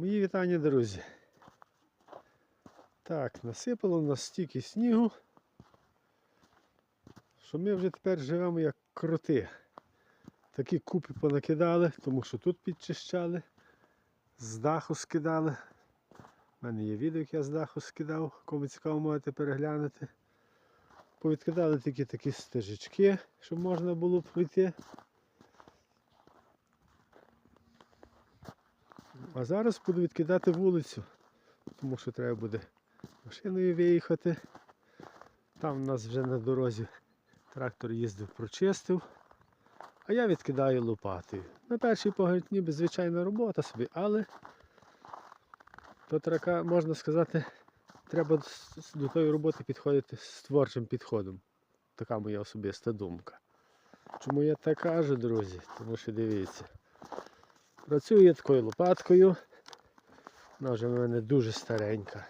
Мої вітання, друзі. Так, насипало в нас стільки снігу, що ми вже тепер живемо як кроти. Такі купи понакидали, тому що тут підчищали, з даху скидали. У мене є відео, як я з даху скидав, кому цікаво можете переглянути. Повідкидали тільки такі стежечки, щоб можна було пройти. А зараз буду відкидати вулицю, тому що треба буде машиною виїхати. Там у нас вже на дорозі трактор їздив, прочистив. А я відкидаю лопатою. На перший погляд ніби звичайна робота собі, але то така, можна сказати, треба до тої роботи підходити з творчим підходом. Така моя особиста думка. Чому я так кажу, друзі? Тому що дивіться. Працюю я такою лопаткою. Вона вже в мене дуже старенька.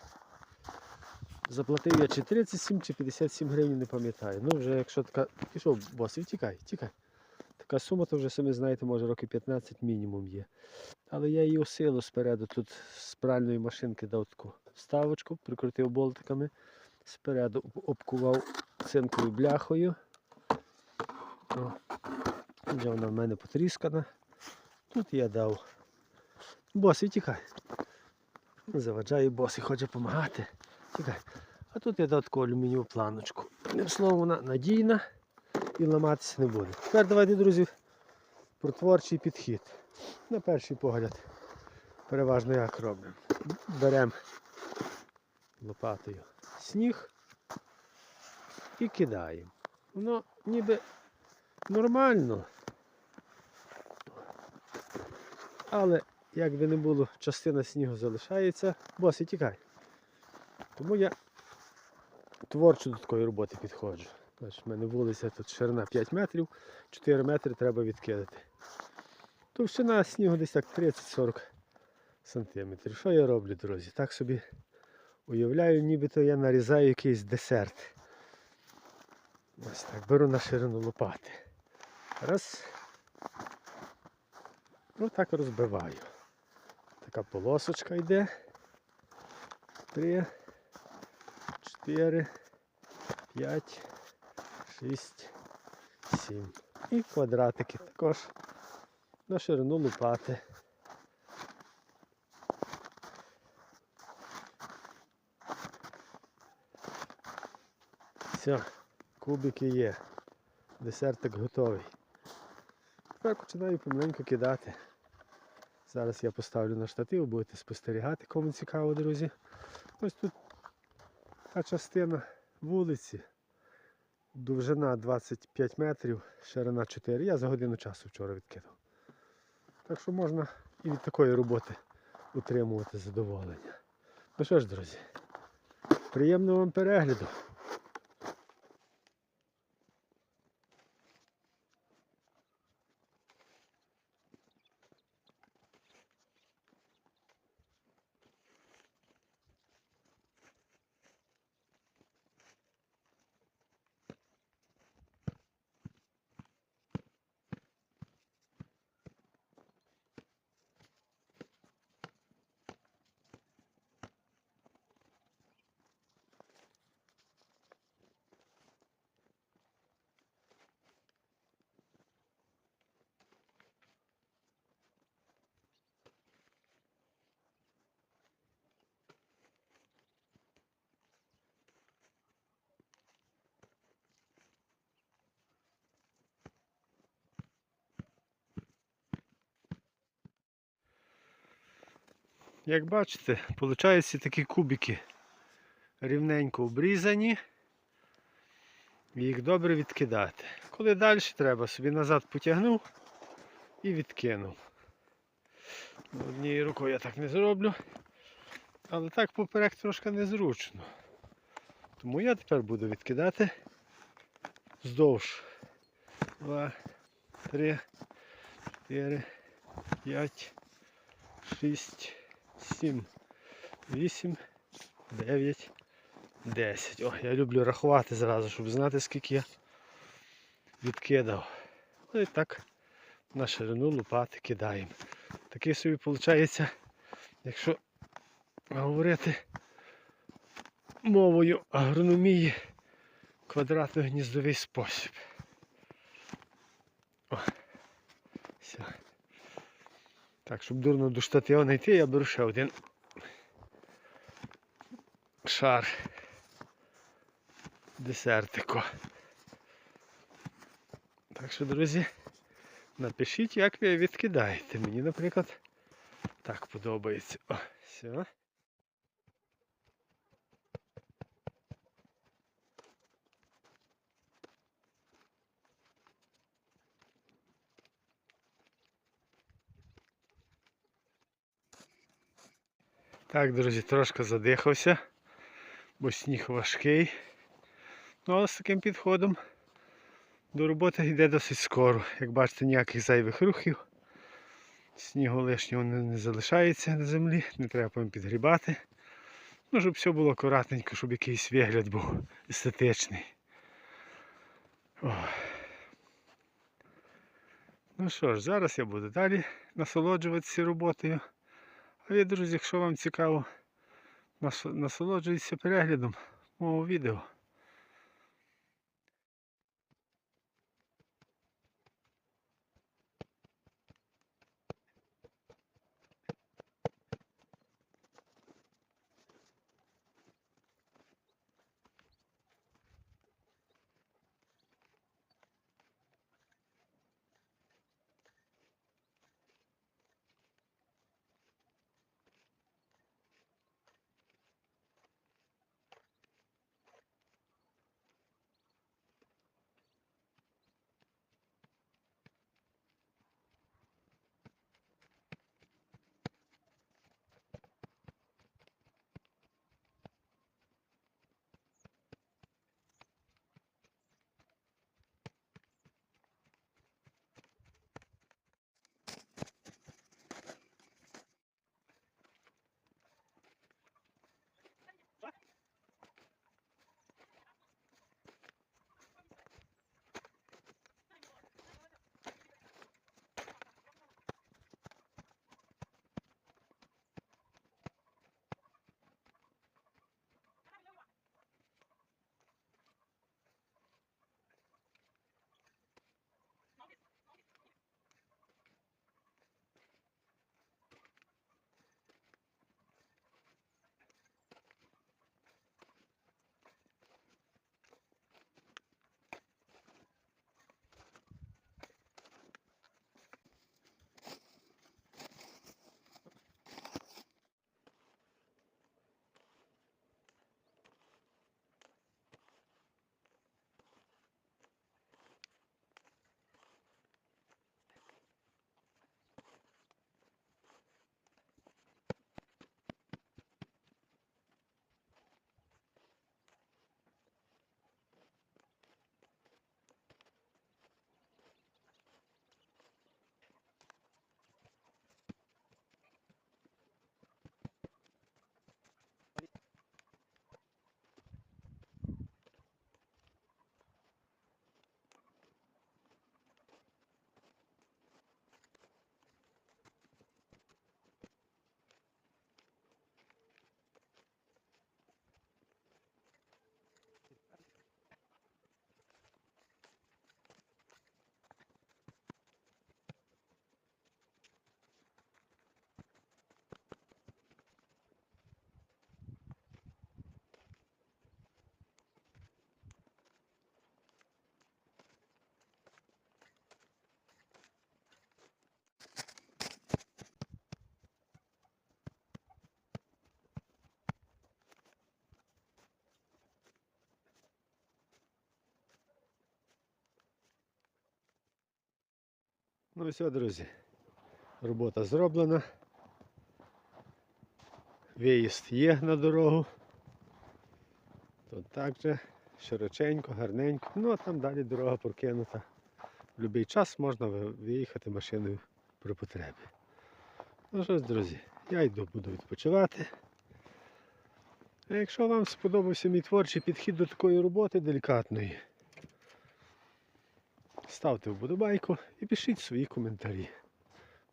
Заплатив я чи 37, чи 57 гривень, не пам'ятаю. Ну вже якщо така. Пішов, бос, і тікай, тікай. Така сума, то вже самі знаєте, може років 15 мінімум є. Але я її осилу спереду тут з пральної машинки дав таку вставочку, прикрутив болтиками. Спереду обкував цинкою бляхою. О, вже вона в мене потріскана. Тут я дав. Бос, тікай. Заваджає бос і хоче допомагати. Тікай. А тут я дав таку алюмінієву планочку. Одним словом, вона надійна і ламатися не буде. Тепер давайте, друзі, про творчий підхід. На перший погляд. Переважно як робимо. Беремо лопатою сніг і кидаємо. Воно ніби нормально. Але як би не було, частина снігу залишається. Бос, і тікай. Тому я творчо до такої роботи підходжу. Значить, в мене вулиця тут ширина 5 метрів, 4 метри треба відкидати. Товщина снігу десь так 30-40 сантиметрів. Що я роблю, друзі? Так собі уявляю, нібито я нарізаю якийсь десерт. Ось так, беру на ширину лопати. Раз. Ну так розбиваю. Така полосочка йде. Три, чотири, п'ять, шість, сім. І квадратики також на ширину лопати. Все, кубики є. Десертик готовий. Тепер починаю помаленьку кидати. Зараз я поставлю на штатив, будете спостерігати, кому цікаво, друзі. Ось тут та частина вулиці. Довжина 25 метрів, ширина 4. Я за годину часу вчора відкидав. Так що можна і від такої роботи утримувати задоволення. Ну що ж, друзі, приємного вам перегляду. Як бачите, получаються такі кубики рівненько обрізані. І їх добре відкидати. Коли далі треба, собі назад потягнув і відкинув. Ну, Однією рукою я так не зроблю. Але так поперек трошки незручно. Тому я тепер буду відкидати вздовж. Два, три, чотири, п'ять, шість. 7, 8, 9, 10. О, я люблю рахувати зразу, щоб знати, скільки я відкидав. Ну і так на ширину лопати кидаємо. Такий собі виходить якщо говорити мовою агрономії, квадратно-гніздовий спосіб. О, все. Так, щоб дурно до штатива йти, я беру ще один шар десертику. Так що, друзі, напишіть, як ви відкидаєте. Мені, наприклад, так подобається. О, все. Так, друзі, трошки задихався, бо сніг важкий. Ну, але з таким підходом до роботи йде досить скоро. Як бачите, ніяких зайвих рухів. Снігу лишнього не, залишається на землі, не треба потім підгрібати. Ну, щоб все було акуратненько, щоб якийсь вигляд був естетичний. О. Ну що ж, зараз я буду далі насолоджуватися роботою. А ви, друзі, якщо вам цікаво, нас- насолоджуйтеся переглядом мого відео. Ну і все, друзі. Робота зроблена. Виїзд є на дорогу. Тут так же широченько, гарненько. Ну а там далі дорога прокинута. В будь-який час можна виїхати машиною при потребі. Ну що ж, друзі, я йду, буду відпочивати. А якщо вам сподобався мій творчий підхід до такої роботи делікатної, ставте вподобайку і пишіть свої коментарі.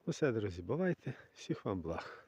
Ну все, друзі, бувайте, всіх вам благ.